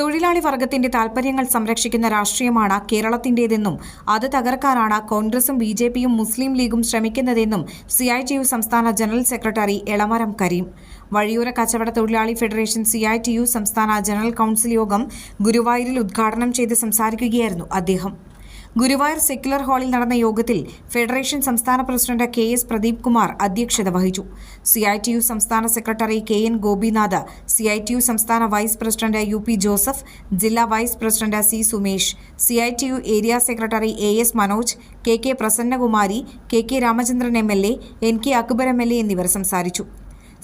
തൊഴിലാളി വർഗത്തിന്റെ താൽപര്യങ്ങൾ സംരക്ഷിക്കുന്ന രാഷ്ട്രീയമാണ് കേരളത്തിന്റേതെന്നും അത് തകർക്കാനാണ് കോൺഗ്രസും ബി ജെ പിയും മുസ്ലിം ലീഗും ശ്രമിക്കുന്നതെന്നും സി ഐ ടി യു സംസ്ഥാന ജനറൽ സെക്രട്ടറി എളമരം കരീം. വഴിയൂര കച്ചവട തൊഴിലാളി federation C I T U സംസ്ഥാന ജനറൽ കൌൺസിൽ യോഗം ഗുരുവായൂരിൽ ഉദ്ഘാടനം ചെയ്ത് സംസാരിക്കുകയായിരുന്നു അദ്ദേഹം. ഗുരുവായൂർ സെക്യുലർ ഹാളിൽ നടന്ന യോഗത്തിൽ ഫെഡറേഷൻ സംസ്ഥാന president K S Pradeep Kumar അധ്യക്ഷത വഹിച്ചു. സി ഐ ടി യു സംസ്ഥാന secretary K N Gopinath C I T U സംസ്ഥാന vice president U P Joseph ജില്ലാ vice president C Sumesh C I T U area secretary A S Manoj K K Prasannakumari K K Ramachandran M L A N K Akbar M L A എന്നിവർ സംസാരിച്ചു.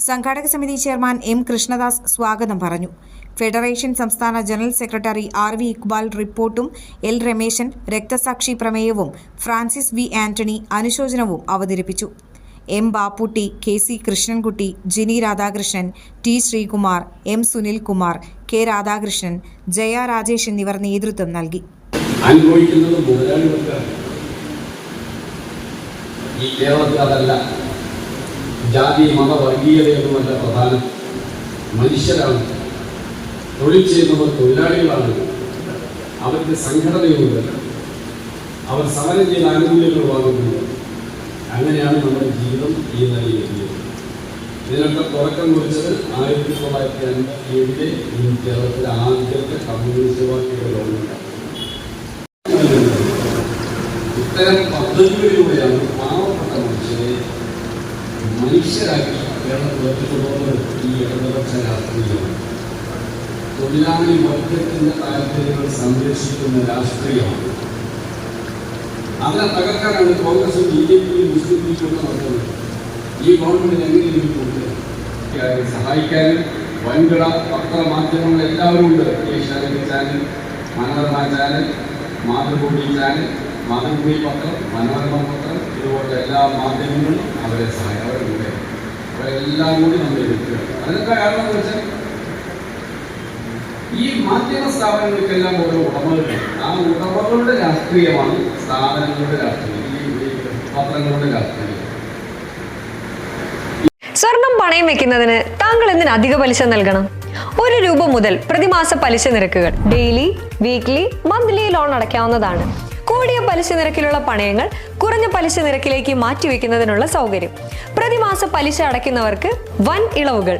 സംഘാടക സമിതി chairman M Krishnadas സ്വാഗതം പറഞ്ഞു. Federation സംസ്ഥാന general secretary R V Iqbal റിപ്പോർട്ടും L Rameshan രക്തസാക്ഷി പ്രമേയവും ഫ്രാൻസിസ് വി ആന്റണി അനുശോചനവും അവതരിപ്പിച്ചു. M Bapputty K C Krishnankutty Jini Radhakrishnan T Sreekumar M Sunilkumar K Radhakrishnan Jaya Rajesh എന്നിവർ നേതൃത്വം നൽകി. ഈ കേരളത്തിൽ അതല്ല. ജാതി മത വർഗീയതയൊന്നുമല്ല പ്രധാനം. മനുഷ്യരാണ്. തൊഴിൽ ചെയ്യുന്നവർ തൊഴിലാളികളാണ്. അവർക്ക് സംഘടനയുണ്ട്. അവർ സമരം ചെയ്ത ആനുകൂല്യങ്ങൾ വാങ്ങുന്നുണ്ട് അങ്ങനെയാണ് നമ്മുടെ ജീവിതം ഈ നിലയിലെത്തിയത് ഇതിനൊക്കെ തുടക്കം കുറിച്ചത് ആയിരത്തി തൊള്ളായിരത്തി അൻപത്തി ഏഴിലെ ഇന്ന് കേരളത്തിലെ ആദ്യത്തെ കമ്മ്യൂണിസ്റ്റ് പാർട്ടിയുടെ ഗവൺമെന്റാണ് ഇത്തരം പദ്ധതികളിലൂടെയാണ് പാവപ്പെട്ട മനുഷ്യരെ മനുഷ്യരാക്കി കേരളത്തിൽ എത്തിക്കൊണ്ടുവന്നത് ഈ ഇടതുപക്ഷ രാഷ്ട്രീയമാണ്. തൊഴിലാളി വർഗത്തിന്റെ താല്പര്യങ്ങൾ സംരക്ഷിക്കുന്ന രാഷ്ട്രീയമാണ്. അതിനെ തകർക്കാനാണ് കോൺഗ്രസും ബി ജെ പിയും മുസ്ലിം ലീഗും നടത്തുന്നത്. ഈ ഗവൺമെന്റിന് എങ്ങനെയെങ്കിലും കൊടുക്കുക സഹായിക്കാനും വൻകിട പത്രമാധ്യമങ്ങൾ എല്ലാവരും ഉണ്ട്. Asianet channel Manorama channel Mathrubhumi channel Mathrubhumi പത്രം മനോരമ പത്രം ഇതുപോലുള്ള എല്ലാ മാധ്യമങ്ങളും അവരെ സഹായം അവരുടെ അവരെല്ലാം കൂടി നമ്മൾ എത്തിക്കുക അതിനൊക്കെ കാരണം എന്ന് വെച്ചാൽ ഈ മാധ്യമ സ്ഥാപനങ്ങൾക്കെല്ലാം ഓരോ ഉടമകളുണ്ട്. ആ ഉടമകളുടെ രാഷ്ട്രീയമാണ് സ്ഥാപനങ്ങളുടെ രാഷ്ട്രീയം. ഈ പത്രങ്ങളുടെ രാഷ്ട്രീയം. സ്വർണം പണയം വെക്കുന്നതിന് താങ്കൾ എന്തിന് അധിക പലിശ നൽകണം? ഒരു രൂപ മുതൽ പ്രതിമാസ പലിശ നിരക്കുകൾ ഡെയിലി വീക്ക്ലി മന്ത്ലി ലോൺ അടയ്ക്കാവുന്നതാണ്. കൂടിയ പലിശ നിരക്കിലുള്ള പണയങ്ങൾ കുറഞ്ഞ പലിശ നിരക്കിലേക്ക് മാറ്റിവെക്കുന്നതിനുള്ള സൗകര്യം. പ്രതിമാസ പലിശ അടയ്ക്കുന്നവർക്ക് വൻ ഇളവുകൾ